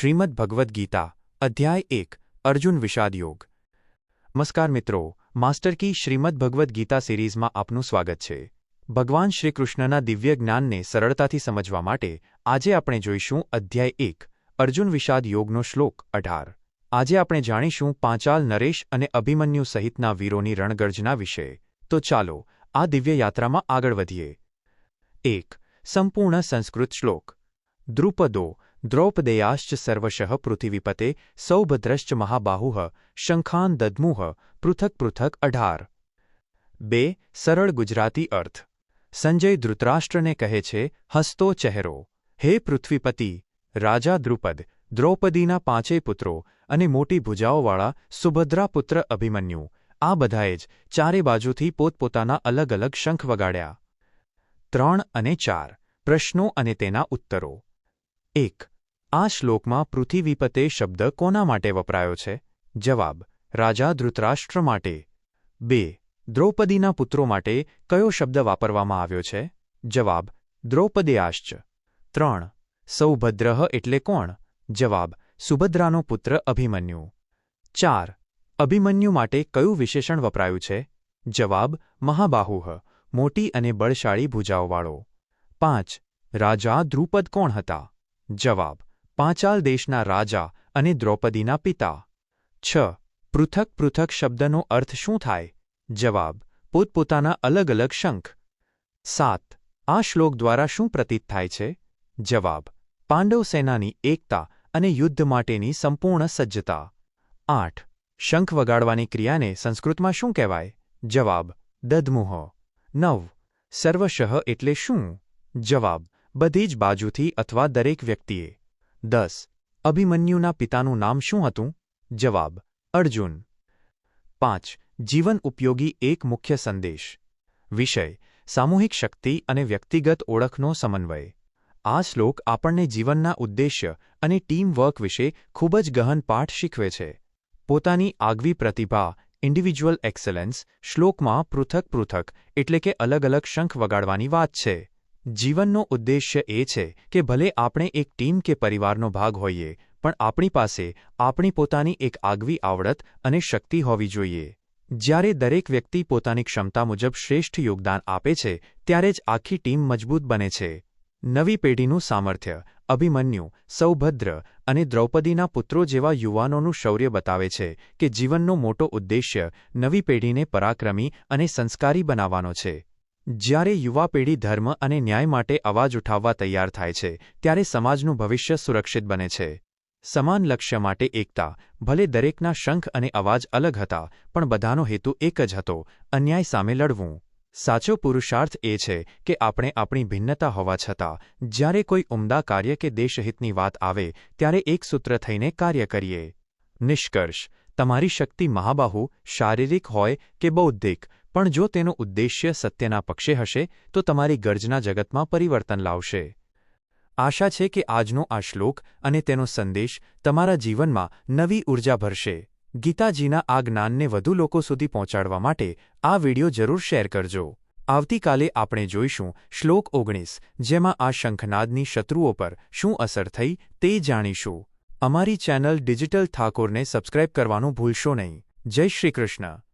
શ્રીમદ ભગવદ્ ગીતા, અધ્યાય એક, અર્જુન વિષાદ યોગ. નમસ્કાર મિત્રો, માસ્ટર કી શ્રીમદ ભગવદ્ ગીતા સિરીઝમાં આપનું સ્વાગત છે. ભગવાન શ્રીકૃષ્ણના દિવ્ય જ્ઞાનને સરળતાથી સમજવા માટે આજે આપણે જોઈશું અધ્યાય એક, અર્જુન વિષાદ યોગનો શ્લોક અઢાર. આજે આપણે જાણીશું પાંચાલ નરેશ અને અભિમન્યુ સહિતના વીરોની રણગર્જના વિશે. તો ચાલો, આ દિવ્ય યાત્રામાં આગળ વધીએ. એક, સંપૂર્ણ સંસ્કૃત શ્લોક. દ્રુપદો દ્રૌપદેયાશ્ચ સર્વશઃ પૃથિવીપતે સૌભદ્રશ્ચ મહાબાહુઃ શંખાન દદ્મુહ પૃથક પૃથક અઢાર બે સરળ ગુજરાતી અર્થ સંજય ધૃતરાષ્ટ્રને કહે છે હસતો ચહેરો હે પૃથ્વીપતિ રાજા દ્રુપદ દ્રૌપદીના પાંચેય પુત્રો અને મોટી ભુજાઓવાળા સુભદ્રા પુત્ર અભિમન્યુ આ બધાએ જ ચારે બાજુથી પોતપોતાના અલગ અલગ શંખ વગાડ્યા ત્રણ અને ચાર પ્રશ્નો અને તેના ઉત્તરો એક આ શ્લોકમાં પૃથ્વીપતે શબ્દ કોના માટે વપરાયો છે? જવાબ, રાજા ધૃતરાષ્ટ્ર માટે. બે, દ્રૌપદીના પુત્રો માટે કયો શબ્દ વાપરવામાં આવ્યો છે? જવાબ, દ્રૌપદેયાશ્ચ. ત્રણ સૌભદ્રહ એટલે કોણ? જવાબ, સુભદ્રાનો પુત્ર અભિમન્યુ. ચાર, અભિમન્યુ માટે કયું વિશેષણ વપરાયું છે? જવાબ, મહાબાહુહ, મોટી અને બળશાળી ભૂજાઓવાળો. પાંચ, રાજા દ્રુપદ કોણ હતા? જવાબ પાંચાલ દેશના રાજા અને દ્રૌપદીના પિતા. છ. પૃથક પૃથક શબ્દનો અર્થ શું થાય? જવાબ, પોતપોતાના અલગ અલગ શંખ. સાત. આ શ્લોક દ્વારા શું પ્રતીત થાય છે? જવાબ, પાંડવ સેનાની એકતા અને યુદ્ધ માટેની સંપૂર્ણ સજ્જતા. આઠ. શંખ વગાડવાની ક્રિયાને સંસ્કૃતમાં શું કહેવાય? જવાબ, દધમુહ. નવ. સર્વશઃ એટલે શું? જવાબ, બધી જ બાજુથી અથવા દરેક વ્યક્તિએ. દસ. અભિમન્યુના પિતાનું નામ શું હતું? જવાબ, અર્જુન. પાંચ. જીવન ઉપયોગી એક મુખ્ય સંદેશ. વિષય, સામૂહિક શક્તિ અને વ્યક્તિગત ઓળખનો સમન્વય. આ શ્લોક આપણને જીવનના ઉદ્દેશ્ય અને ટીમ વર્ક વિશે ખૂબ જ ગહન પાઠ શીખવે છે. પોતાની આગવી પ્રતિભા ઇન્ડિવિજ્યુઅલ એક્સેલન્સ શ્લોકમાં પૃથક પૃથક, એટલે કે અલગ અલગ શંખ વગાડવાની વાત છે. જીવનનો ઉદ્દેશ્ય એ છે કે ભલે આપણે એક ટીમ કે પરિવારનો ભાગ હોઈએ, પણ આપણી પાસે આપણી પોતાની એક આગવી આવડત અને શક્તિ હોવી જોઈએ. જ્યારે દરેક વ્યક્તિ પોતાની ક્ષમતા મુજબ શ્રેષ્ઠ યોગદાન આપે છે, ત્યારે જ આખી ટીમ મજબૂત બને છે. નવી પેઢીનું સામર્થ્ય, અભિમન્યુ, સૌભદ્ર અને દ્રૌપદીના પુત્રો જેવા યુવાનોનું શૌર્ય બતાવે છે કે જીવનનો મોટો ઉદ્દેશ્ય નવી પેઢીને પરાક્રમી અને સંસ્કારી બનાવવાનો છે. જ્યારે યુવા પેઢી ધર્મ અને ન્યાય માટે અવાજ ઉઠાવવા તૈયાર થાય છે, ત્યારે સમાજનું ભવિષ્ય સુરક્ષિત બને છે. સમાન લક્ષ્ય માટે એકતા, ભલે દરેકના શંખ અને અવાજ અલગ હતા, પણ બધાનો હેતુ એક જ હતો, અન્યાય સામે લડવું. સાચો પુરુષાર્થ એ છે કે આપણે આપણી ભિન્નતા હોવા છતાં, જ્યારે કોઈ ઉમદા કાર્ય કે દેશહિતની વાત આવે, ત્યારે એક સૂત્ર થઈને કાર્ય કરીએ. નિષ્કર્ષ, તમારી શક્તિ મહાબાહુ, શારીરિક હોય કે બૌદ્ધિક પણ જો તેનો ઉદ્દેશ્ય સત્યના પક્ષે હશે, તો તમારી ગર્જના જગતમાં પરિવર્તન લાવશે. આશા છે કે આજનો આ શ્લોક અને તેનો સંદેશ તમારા જીવનમાં નવી ઊર્જા ભરશે. ગીતાજીના આ જ્ઞાનને વધુ લોકો સુધી પહોંચાડવા માટે આ વિડિયો જરૂર શેર કરજો. આવતીકાલે આપણે જોઈશું શ્લોક ઓગણીસ, જેમાં આ શંખનાદની શત્રુઓ પર શું અસર થઈ તે જાણીશું. અમારી ચેનલ ડિજિટલ ઠાકોરને સબસ્ક્રાઇબ કરવાનું ભૂલશો નહીં. જય શ્રી કૃષ્ણ.